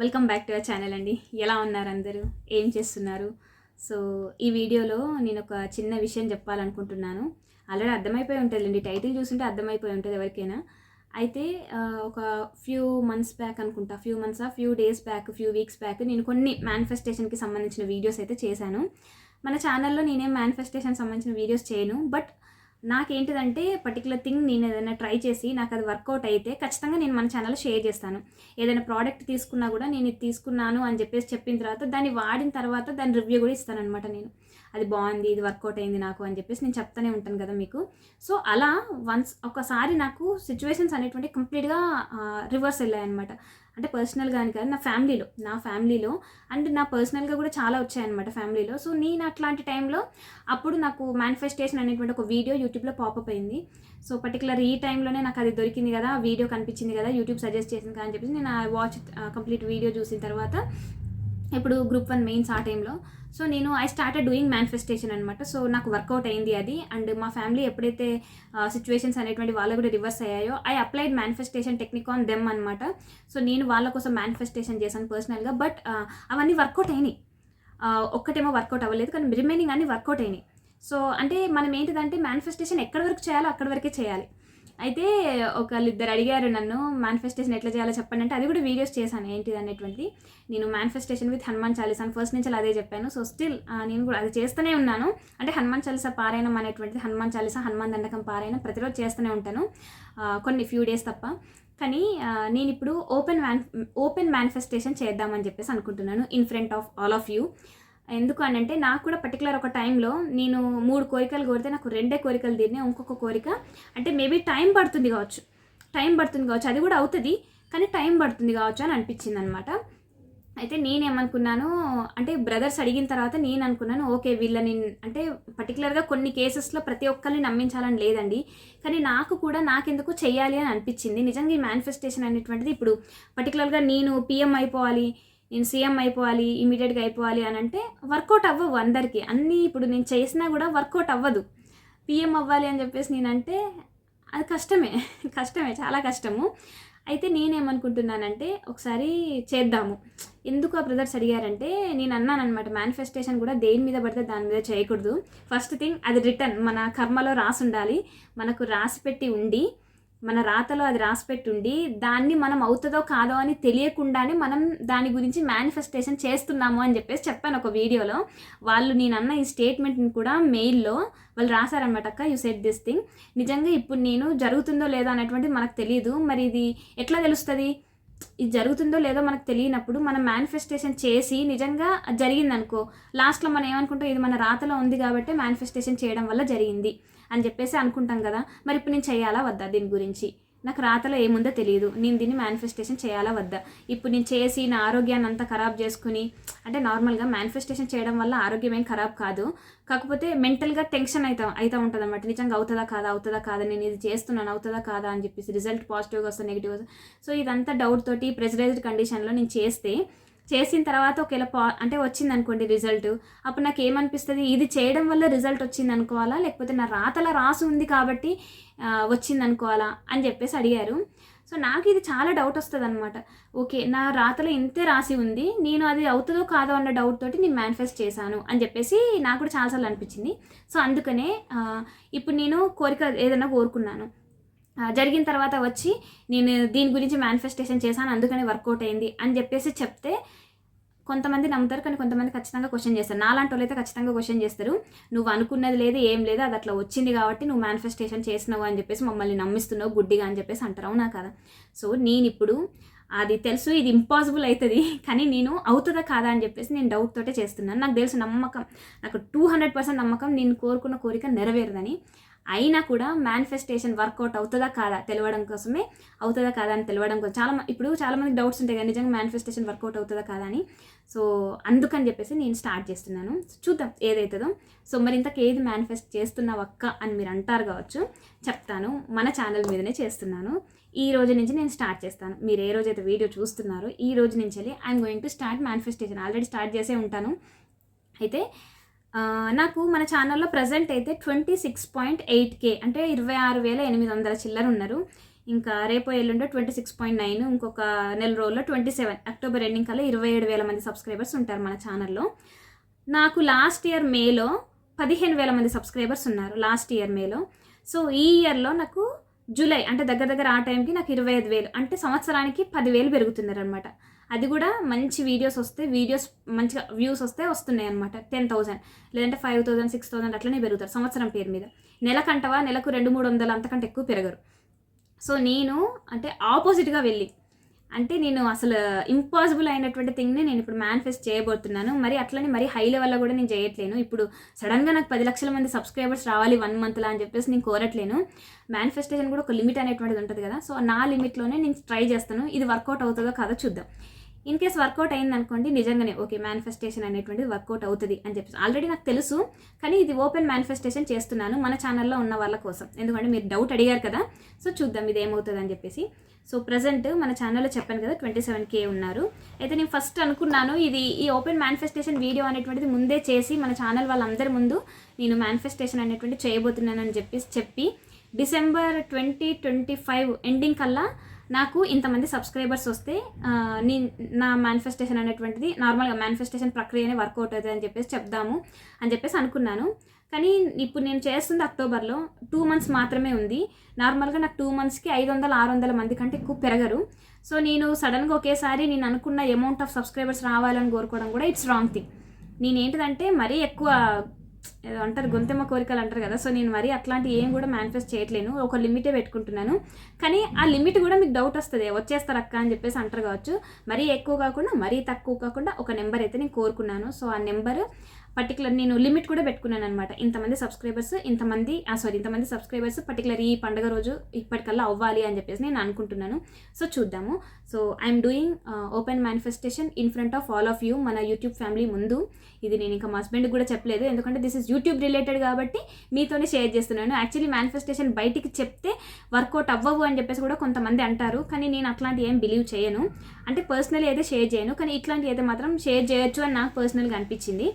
Welcome back to our channel అండి. ఎలా ఉన్నారు అందరూ? ఏం చేస్తున్నారు? సో ఈ వీడియోలో నేను ఒక చిన్న విషయం చెప్పాలనుకుంటున్నాను. ఆల్రెడీ అర్థమైపోయి ఉంటుందండి టైటిల్ చూస్తుంటే అర్థమైపోయి ఉంటుంది ఎవరికైనా. అయితే ఒక ఫ్యూ మంత్స్ బ్యాక్ అనుకుంటా. Few months few days back few weeks back నేను కొన్ని మేనిఫెస్టేషన్కి సంబంధించిన వీడియోస్ అయితే చేశాను. మన ఛానల్లో నేనేం మేనిఫెస్టేషన్ సంబంధించిన వీడియోస్ చేయను. బట్ నాకేంటిదంటే పర్టికులర్ థింగ్ నేను ఏదైనా ట్రై చేసి నాకు అది వర్కౌట్ అయితే ఖచ్చితంగా నేను మన ఛానల్లో షేర్ చేస్తాను. ఏదైనా ప్రోడక్ట్ తీసుకున్నా కూడా నేను ఇది తీసుకున్నాను అని చెప్పేసి చెప్పిన తర్వాత దాన్ని వాడిన తర్వాత దాని రివ్యూ కూడా ఇస్తాను అనమాట నేను. అది బాగుంది ఇది వర్కౌట్ అయింది నాకు అని చెప్పేసి నేను చెప్తానే ఉంటాను కదా మీకు. సో అలా వన్స్ ఒకసారి నాకు సిచ్యువేషన్స్ అనేటువంటి కంప్లీట్గా రివర్స్ వెళ్ళాయి అనమాట అంటే పర్సనల్గా అని కాదు నా ఫ్యామిలీలో నా ఫ్యామిలీలో అండ్ నా పర్సనల్గా కూడా చాలా వచ్చాయన్నమాట ఫ్యామిలీలో. సో నేను అట్లాంటి టైంలో అప్పుడు నాకు మేనిఫెస్టేషన్ అనేటువంటి ఒక వీడియో యూట్యూబ్లో పాపప్ అయింది. సో పర్టికులర్ ఈ టైంలోనే నాకు అది దొరికింది కదా వీడియో కనిపించింది కదా యూట్యూబ్ సజెస్ట్ చేసింది కదా అని చెప్పేసి నేను ఆ వాచ్ కంప్లీట్ వీడియో చూసిన తర్వాత ఇప్పుడు గ్రూప్ వన్ మెయిన్స్ ఆ టైంలో సో నేను ఐ స్టార్టెడ్ డూయింగ్ మేనిఫెస్టేషన్ అనమాట సో నాకు వర్కౌట్ అయింది అది. అండ్ మా ఫ్యామిలీ ఎప్పుడైతే సిచ్యువేషన్స్ అనేటువంటి వాళ్ళు కూడా రివర్స్ అయ్యాయో I applied manifestation technique on them అనమాట సో నేను వాళ్ళ కోసం మేనిఫెస్టేషన్ చేశాను పర్సనల్గా బట్ అవన్నీ వర్కౌట్ అయినాయి. ఒక్కటేమో వర్కౌట్ అవ్వలేదు. కానీ రిమైనింగ్ అన్ని వర్కౌట్ అయినాయి. సో అంటే మనం ఏంటిదంటే మేనిఫెస్టేషన్ ఎక్కడి వరకు చేయాలో అక్కడి వరకే చేయాలి. అయితే ఒకళ్ళు ఇద్దరు అడిగారు నన్ను మేనిఫెస్టేషన్ ఎట్లా చేయాలో చెప్పండి అంటే అది కూడా వీడియోస్ చేశాను ఏంటిది అనేటువంటిది. నేను మేనిఫెస్టేషన్ విత్ హనుమాన్ చాలీసా అని ఫస్ట్ నుంచి అదే చెప్పాను. సో స్టిల్ నేను కూడా అది చేస్తూనే ఉన్నాను. అంటే హనుమాన్ చాలీసా పారాయణం అనేటువంటిది హనుమాన్ చాలీసా హనుమాన్ దండకం పారాయణం ప్రతిరోజు చేస్తూనే ఉంటాను. కొన్ని ఫ్యూ డేస్ తప్ప. కానీ నేను ఇప్పుడు ఓపెన్ మ్యాన్ ఓపెన్ మేనిఫెస్టేషన్ చేద్దామని చెప్పేసి అనుకుంటున్నాను in front of all of you ఎందుకు అని అంటే నాకు కూడా పర్టికులర్ ఒక టైంలో నేను మూడు కోరికలు కోరితే నాకు రెండే కోరికలు తీరినాయి ఇంకొక కోరిక. అంటే మేబీ టైం పడుతుంది కావచ్చు. టైం పడుతుంది కావచ్చు. అది కూడా అవుతుంది కానీ టైం పడుతుంది కావచ్చు అని అనిపించింది అనమాట అయితే నేనేమనుకున్నాను అంటే బ్రదర్స్ అడిగిన తర్వాత నేను అనుకున్నాను ఓకే వీళ్ళని అంటే పర్టికులర్గా కొన్ని కేసెస్లో ప్రతి ఒక్కరిని నమ్మించాలని లేదండి. కానీ నాకు కూడా నాకెందుకు చేయాలి అని అనిపించింది. నిజంగా ఈ మేనిఫెస్టేషన్ అనేటువంటిది ఇప్పుడు పర్టికులర్గా నేను పిఎం అయిపోవాలి నేను సీఎం అయిపోవాలి ఇమీడియట్గా అయిపోవాలి అని అంటే వర్కౌట్ అవ్వవు అందరికీ. అన్నీ ఇప్పుడు నేను చేసినా కూడా వర్కౌట్ అవ్వదు. పిఎం అవ్వాలి అని చెప్పేసి నేనంటే అది కష్టమే కష్టమే చాలా కష్టము. అయితే నేనేమనుకుంటున్నానంటే ఒకసారి చేద్దాము. ఎందుకు ఆ బ్రదర్స్ అడిగారంటే నేను అన్నానమాట మేనిఫెస్టేషన్ కూడా దేని మీద పడితే దాని మీద చేయకూడదు. ఫస్ట్ థింగ్ అది రిటర్న్ మన కర్మలో రాసి ఉండాలి మనకు రాసి పెట్టి ఉండి మన రాతలో అది రాసిపెట్టుండి దాన్ని మనం అవుతుందో కాదో అని తెలియకుండానే మనం దాని గురించి మేనిఫెస్టేషన్ చేస్తున్నాము అని చెప్పేసి చెప్పాను ఒక వీడియోలో. వాళ్ళు నేను అన్న ఈ స్టేట్మెంట్ని కూడా మెయిల్లో వాళ్ళు రాశారనమాట అక్క యూ సెట్ దిస్ థింగ్ నిజంగా ఇప్పుడు నేను జరుగుతుందో లేదో అనేటువంటిది మనకు తెలియదు మరి ఇది ఎట్లా తెలుస్తుంది? ఇది జరుగుతుందో లేదో మనకు తెలియనప్పుడు మనం మేనిఫెస్టేషన్ చేసి నిజంగా జరిగిందనుకో లాస్ట్లో మనం ఏమనుకుంటాం? ఇది మన రాతలో ఉంది కాబట్టి మేనిఫెస్టేషన్ చేయడం వల్ల జరిగింది. అని చెప్పేసి అనుకుంటాం కదా. మరి ఇప్పుడు నేను చేయాలా వద్దా దీని గురించి? నాకు రాతలో ఏముందో తెలియదు. నేను దీన్ని మేనిఫెస్టేషన్ చేయాలా వద్దా? ఇప్పుడు నేను చేసి నా ఆరోగ్యాన్ని అంతా ఖరాబ్ చేసుకుని అంటే నార్మల్గా మేనిఫెస్టేషన్ చేయడం వల్ల ఆరోగ్యం ఏం ఖరాబ్ కాదు. కాకపోతే మెంటల్గా టెన్షన్ అవుతా అవుతూ ఉంటుంది అనమాట నిజంగా అవుతుందా కాదా అవుతుందా కాదా? నేను ఇది చేస్తున్నాను అవుతుందా కాదా అని చెప్పేసి రిజల్ట్ పాజిటివ్గా వస్తా నెగిటివ్ వస్తుంది? సో ఇదంతా డౌట్ తోటి ప్రెజరైజ్డ్ కండిషన్లో నేను చేస్తే చేసిన తర్వాత ఒకవేళ పా అంటే వచ్చింది అనుకోండి రిజల్ట్ అప్పుడు నాకు ఏమనిపిస్తుంది? ఇది చేయడం వల్ల రిజల్ట్ వచ్చింది అనుకోవాలా లేకపోతే నా రాతల రాసి ఉంది కాబట్టి వచ్చింది అనుకోవాలా అని చెప్పేసి అడిగారు. సో నాకు ఇది చాలా డౌట్ వస్తుంది అనమాట ఓకే నా రాతలో ఇంతే రాసి ఉంది నేను అది అవుతుందో కాదో అన్న డౌట్ తోటి నేను మేనిఫెస్ట్ చేశాను అని చెప్పేసి నాకు కూడా చాలాసార్లు అనిపించింది. సో అందుకనే ఇప్పుడు నేను కోరిక ఏదైనా కోరుకున్నాను. జరిగిన తర్వాత వచ్చి నేను దీని గురించి మేనిఫెస్టేషన్ చేశాను అందుకని వర్కౌట్ అయింది అని చెప్పేసి చెప్తే కొంతమంది నమ్ముతారు కానీ కొంతమంది ఖచ్చితంగా క్వశ్చన్ చేస్తారు. నాలాంటి వాళ్ళు అయితే ఖచ్చితంగా క్వశ్చన్ చేస్తారు. నువ్వు అనుకున్నది లేదు ఏం లేదు అది అట్లా వచ్చింది కాబట్టి నువ్వు మేనిఫెస్టేషన్ చేసినావు అని చెప్పేసి మమ్మల్ని నమ్మిస్తున్నావు గుడ్డిగా అని చెప్పేసి అంటారు. అవునా కదా? సో నేను ఇప్పుడు అది తెలుసు ఇది ఇంపాసిబుల్ అవుతుంది కానీ నేను అవుతుందా కాదా అని చెప్పేసి నేను డౌట్ తోటే చేస్తున్నాను. నాకు తెలుసు నమ్మకం నాకు టూ హండ్రెడ్ పర్సెంట్ నమ్మకం నేను కోరుకున్న కోరిక నెరవేరదని. అయినా కూడా మేనిఫెస్టేషన్ వర్కౌట్ అవుతుందా కాదా తెలవడం కోసమే అవుతుందా కాదా అని తెలవడం కోసం చాలా మ- ఇప్పుడు చాలామంది డౌట్స్ ఉంటాయి కదా నిజంగా మేనిఫెస్టేషన్ వర్కౌట్ అవుతుందా కాదా అని. సో అందుకని చెప్పేసి నేను స్టార్ట్ చేస్తున్నాను. చూద్దాం ఏదైతుందో. సో మరి ఇంతకు ఏది మేనిఫెస్ట్ చేస్తున్నావు అక్క అని మీరు అంటారు కావచ్చు. చెప్తాను. మన ఛానల్ మీదనే చేస్తున్నాను. ఈ రోజు నుంచి నేను స్టార్ట్ చేస్తాను. మీరు ఏ రోజైతే వీడియో చూస్తున్నారో ఈ రోజు నుంచి వెళ్ళి I'm going to start manifestation already start చేసే ఉంటాను. అయితే నాకు మన ఛానల్లో ప్రజెంట్ అయితే twenty six point eight K అంటే ఇరవై ఆరు వేల ఎనిమిది వందల చిల్లర ఉన్నారు. ఇంకా రేపు ఎల్లుండో ట్వంటీ సిక్స్ పాయింట్ నైన్ ఇంకొక నెల రోజుల్లో ట్వంటీ సెవెన్ అక్టోబర్ ఎండింగ్ కల్లా ఇరవై ఏడు వేల మంది సబ్స్క్రైబర్స్ ఉంటారు మన ఛానల్లో నాకు లాస్ట్ ఇయర్ మేలో పదిహేను వేల మంది సబ్స్క్రైబర్స్ ఉన్నారు లాస్ట్ ఇయర్ మేలో సో ఈ ఇయర్లో నాకు జూలై అంటే దగ్గర దగ్గర ఆ టైంకి నాకు ఇరవై ఐదు వేలు అంటే సంవత్సరానికి పదివేలు పెరుగుతున్నారు అనమాట అది కూడా మంచి వీడియోస్ వస్తే వీడియోస్ మంచిగా వ్యూస్ వస్తే వస్తున్నాయి అనమాట టెన్ థౌసండ్ లేదంటే ఫైవ్ థౌసండ్ సిక్స్ థౌసండ్ అట్లనే పెరుగుతారు సంవత్సరం పేరు మీద. నెలకంటవా నెలకు రెండు మూడు వందలు అంతకంటే ఎక్కువ పెరగరు. సో నేను అంటే ఆపోజిట్గా వెళ్ళి అంటే నేను అసలు ఇంపాసిబుల్ అయినటువంటి థింగ్ని నేను ఇప్పుడు మేనిఫెస్ట్ చేయబోతున్నాను. మరి అట్లనే మరి హై లెవెల్లో కూడా నేను చేయట్లేను. ఇప్పుడు సడన్గా నాకు పది లక్షల మంది సబ్స్క్రైబర్స్ రావాలి వన్ మంత్లో అని చెప్పేసి నేను కోరట్లేను. మేనిఫెస్టేషన్ కూడా ఒక లిమిట్ అనేటువంటిది ఉంటుంది కదా. సో నా లిమిట్లోనే నేను ట్రై చేస్తాను. ఇది వర్కౌట్ అవుతుందో కాదో చూద్దాం. ఇన్ కేస్ వర్కౌట్ అయింది అనుకోండి నిజంగానే ఓకే మేనిఫెస్టేషన్ అనేటువంటిది వర్కౌట్ అవుతుంది అని చెప్పేసి. ఆల్రెడీ నాకు తెలుసు కానీ ఇది ఓపెన్ మేనిఫెస్టేషన్ చేస్తున్నాను మన ఛానల్లో ఉన్న వాళ్ళ కోసం. ఎందుకంటే మీరు డౌట్ అడిగారు కదా సో చూద్దాం ఇది ఏమవుతుంది అని చెప్పేసి. సో ప్రజెంట్ మన ఛానల్లో చెప్పాను కదా ట్వంటీ సెవెన్ కే ఉన్నారు. అయితే నేను ఫస్ట్ అనుకున్నాను ఇది ఈ ఓపెన్ మేనిఫెస్టేషన్ వీడియో అనేటువంటిది ముందే చేసి మన ఛానల్ వాళ్ళందరి ముందు నేను మేనిఫెస్టేషన్ అనేటువంటి చేయబోతున్నాను అని చెప్పి December twenty twenty five ending కల్లా నాకు ఇంతమంది సబ్స్క్రైబర్స్ వస్తే నీ నా మేనిఫెస్టేషన్ అనేటువంటిది నార్మల్గా మేనిఫెస్టేషన్ ప్రక్రియనే వర్కౌట్ అవుతుంది అని చెప్పేసి చెప్దాము అని చెప్పేసి అనుకున్నాను. కానీ ఇప్పుడు నేను చేస్తుంది అక్టోబర్లో టూ మంత్స్ మాత్రమే ఉంది. నార్మల్గా నాకు టూ మంత్స్కి ఐదు వందల ఆరు వందల మంది కంటే ఎక్కువ పెరగరు. సో నేను సడన్గా ఒకేసారి నేను అనుకున్న అమౌంట్ ఆఫ్ సబ్స్క్రైబర్స్ రావాలని కోరుకోవడం కూడా ఇట్స్ రాంగ్ థింగ్ నేను ఏంటిదంటే మరీ ఎక్కువ ఏదో అంటారు గొంతెమ్మ కోరికలు అంటారు కదా. సో నేను మరి అట్లాంటి ఏం కూడా మేనిఫెస్ట్ చేయట్లేను. ఒక లిమిటే పెట్టుకుంటున్నాను. కానీ ఆ లిమిట్ కూడా మీకు డౌట్ వస్తుంది. వచ్చేస్తారు అక్క? అని చెప్పేసి అంటారు కావచ్చు. మరీ ఎక్కువ కాకుండా మరీ తక్కువ కాకుండా ఒక నెంబర్ అయితే నేను కోరుకున్నాను. సో ఆ నెంబర్ పర్టికులర్ నేను లిమిట్ కూడా పెట్టుకున్నాను అనమాట ఇంతమంది సబ్స్క్రైబర్స్ ఇంతమంది సారీ ఇంతమంది సబ్స్క్రైబర్స్ పర్టికులర్ ఈ పండుగ రోజు ఇప్పటికల్లా అవ్వాలి అని చెప్పేసి నేను అనుకుంటున్నాను. సో చూద్దాము. So I'm doing open manifestation in front of all of you మన యూట్యూబ్ ఫ్యామిలీ ముందు. ఇది నేను ఇంకా మా హస్బెండ్ కూడా చెప్పలేదు. ఎందుకంటే దిస్ ఇస్ యూట్యూబ్ రిలేటెడ్ కాబట్టి మీతోనే షేర్ చేస్తున్నాను. యాక్చువల్లీ మేనిఫెస్టేషన్ బయటికి చెప్తే వర్కౌట్ అవ్వవు అని చెప్పేసి కూడా కొంతమంది అంటారు. కానీ నేను అట్లాంటి ఏం బిలీవ్ చేయను. అంటే పర్సనల్ అయితే షేర్ చేయను. కానీ ఇట్లాంటి అయితే మాత్రం షేర్ చేయొచ్చు అని నాకు పర్సనల్గా అనిపించింది.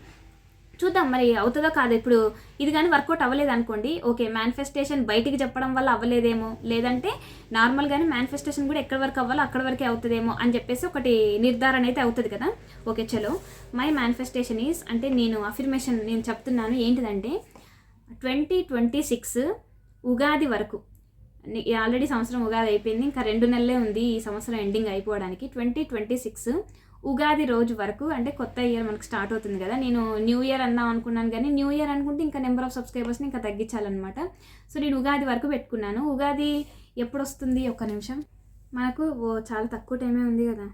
చూద్దాం మరి అవుతుందో కాదు. ఇప్పుడు ఇది కానీ వర్కౌట్ అవ్వలేదు అనుకోండి. ఓకే మేనిఫెస్టేషన్ బయటికి చెప్పడం వల్ల అవ్వలేదేమో. లేదంటే నార్మల్గానే మేనిఫెస్టేషన్ కూడా ఎక్కడి వరకు అవ్వాలో అక్కడ వరకే అవుతుందేమో అని చెప్పేసి ఒకటి నిర్ధారణ అయితే అవుతుంది కదా. ఓకే చలో. మై మేనిఫెస్టేషన్ ఈజ్ అంటే నేను అఫిర్మేషన్ నేను చెప్తున్నాను ఏంటిదంటే ట్వంటీ ట్వంటీ సిక్స్ ఉగాది వరకు. ఆల్రెడీ సంవత్సరం ఉగాది అయిపోయింది. ఇంకా రెండు నెలలే ఉంది ఈ సంవత్సరం ఎండింగ్ అయిపోవడానికి. ట్వంటీ ట్వంటీ సిక్స్ ఉగాది రోజు వరకు అంటే కొత్త ఇయర్ మనకు స్టార్ట్ అవుతుంది కదా నేను న్యూ ఇయర్ అందాం అనుకున్నాను కానీ న్యూ ఇయర్ అనుకుంటే ఇంకా నెంబర్ ఆఫ్ సబ్స్క్రైబర్స్ని ఇంకా తగ్గించాలన్నమాట. సో నేను ఉగాది వరకు పెట్టుకున్నాను. ఉగాది ఎప్పుడు వస్తుంది ఒక్క నిమిషం. మనకు ఓ చాలా తక్కువ టైమే ఉంది కదా.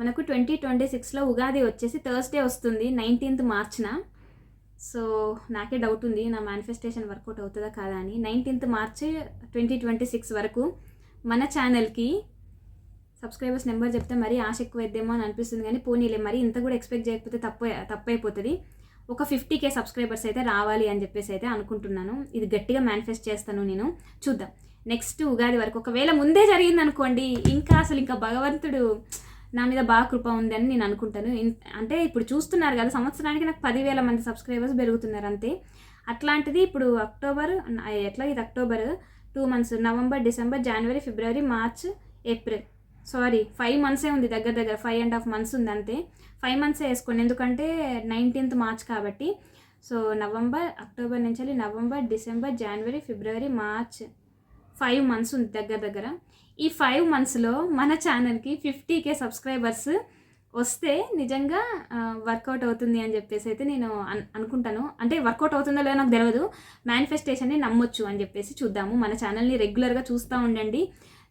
మనకు ట్వంటీ ట్వంటీ సిక్స్లో ఉగాది వచ్చేసి థర్స్డే వస్తుంది నైన్టీన్త్ మార్చ్న సో నాకే డౌట్ ఉంది నా మేనిఫెస్టేషన్ వర్కౌట్ అవుతుందా కాదా అని. Nineteenth March twenty twenty six వరకు మన ఛానల్కి సబ్స్క్రైబర్స్ నెంబర్ చెప్తే మరీ ఆశ ఎక్కువైద్దేమో అని అనిపిస్తుంది కానీ పోనీలే మరి ఇంత కూడా ఎక్స్పెక్ట్ చేయకపోతే తప్పు తప్పైపోతుంది. ఒక ఫిఫ్టీ కే సబ్స్క్రైబర్స్ అయితే రావాలి అని చెప్పేసి అయితే అనుకుంటున్నాను. ఇది గట్టిగా మేనిఫెస్ట్ చేస్తాను నేను. చూద్దాం. నెక్స్ట్ ఉగాది వరకు ఒకవేళ ముందే జరిగింది అనుకోండి ఇంకా అసలు ఇంకా భగవంతుడు నా మీద బాగా కృప ఉందని నేను అనుకుంటాను. అంటే ఇప్పుడు చూస్తున్నారు కదా సంవత్సరానికి నాకు పదివేల మంది సబ్స్క్రైబర్స్ పెరుగుతున్నారు అంతే. అట్లాంటిది ఇప్పుడు అక్టోబర్ ఎట్లా ఇది October? Two months November December జనవరి ఫిబ్రవరి మార్చ్ ఏప్రిల్. సారీ ఫైవ్ మంత్సే ఉంది దగ్గర దగ్గర ఫైవ్ అండ్ హాఫ్ మంత్స్ ఉంది అంతే. ఫైవ్ మంత్సే వేసుకోండి ఎందుకంటే నైన్టీన్త్ మార్చ్ కాబట్టి. సో నవంబర్ అక్టోబర్ నుంచి వెళ్ళి నవంబర్ డిసెంబర్ జనవరి ఫిబ్రవరి మార్చ్ ఫైవ్ మంత్స్ ఉంది దగ్గర దగ్గర. ఈ ఫైవ్ మంత్స్లో మన ఛానల్కి ఫిఫ్టీ కే సబ్స్క్రైబర్స్ వస్తే నిజంగా వర్కౌట్ అవుతుంది అని చెప్పేసి అయితే నేను అన్ అనుకుంటాను. అంటే వర్కౌట్ అవుతుందో లేదో నాకు తెలియదు మేనిఫెస్టేషన్ని నమ్మొచ్చు అని చెప్పేసి చూద్దాము. మన ఛానల్ని రెగ్యులర్గా చూస్తూ ఉండండి.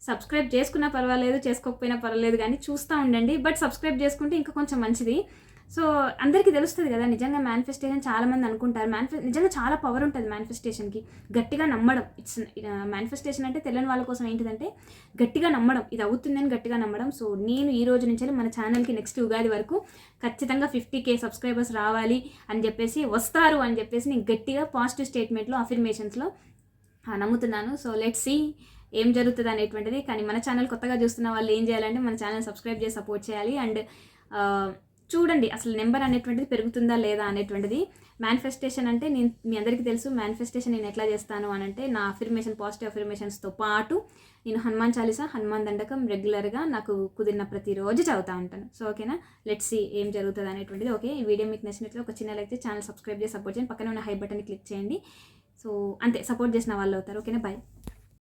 సబ్స్క్రైబ్ చేసుకున్నా పర్వాలేదు చేసుకోకపోయినా పర్వాలేదు కానీ చూస్తూ ఉండండి. బట్ సబ్స్క్రైబ్ చేసుకుంటే ఇంకా కొంచెం మంచిది. సో అందరికీ తెలుస్తుంది కదా నిజంగా మేనిఫెస్టేషన్ చాలామంది అనుకుంటారు. మేనిఫె నిజంగా చాలా పవర్ ఉంటుంది మేనిఫెస్టేషన్కి గట్టిగా నమ్మడం ఇట్స్ మేనిఫెస్టేషన్ uh, అంటే తెలియని వాళ్ళ కోసం ఏంటిదంటే గట్టిగా నమ్మడం. ఇది అవుతుందని గట్టిగా నమ్మడం. సో నేను ఈ రోజు నుంచి మన ఛానల్కి నెక్స్ట్ ఉగాది వరకు ఖచ్చితంగా ఫిఫ్టీ కే సబ్స్క్రైబర్స్ రావాలి అని చెప్పేసి వస్తారు అని చెప్పేసి నేను గట్టిగా పాజిటివ్ స్టేట్మెంట్లో అఫర్మేషన్స్లో నమ్ముతున్నాను. సో లెట్ సీ ఏం జరుగుతుంది అనేటువంటిది. కానీ మన ఛానల్ కొత్తగా చూస్తున్న వాళ్ళు ఏం చేయాలంటే మన ఛానల్ సబ్స్క్రైబ్ చేసి సపోర్ట్ చేయాలి. అండ్ చూడండి అసలు నెంబర్ అనేటువంటిది పెరుగుతుందా లేదా అనేటువంటిది. మేనిఫెస్టేషన్ అంటే నేను మీ అందరికీ తెలుసు మేనిఫెస్టేషన్ నేను ఎట్లా చేస్తాను అని అంటే నా అఫిర్మేషన్ పాజిటివ్ అఫిర్మేషన్స్తో పాటు నేను హనుమాన్ చాలీసా హనుమాన్ దండకం రెగ్యులర్గా నాకు కుదిరిన ప్రతిరోజు చదువుతూ ఉంటాను. సో ఓకేనా? లెట్స్ సీ ఏం జరుగుతుంది అనేటువంటిది. ఓకే ఈ వీడియో మీకు నచ్చినట్లు ఒక చిన్న లైక్ ఛానల్ సబ్స్క్రైబ్ చేసి సపోర్ట్ చేయండి. పక్కన ఉన్న హై బటన్ క్లిక్ చేయండి. సో అంతే సపోర్ట్ చేసిన వాళ్ళు అవుతారు. ఓకేనా? బాయ్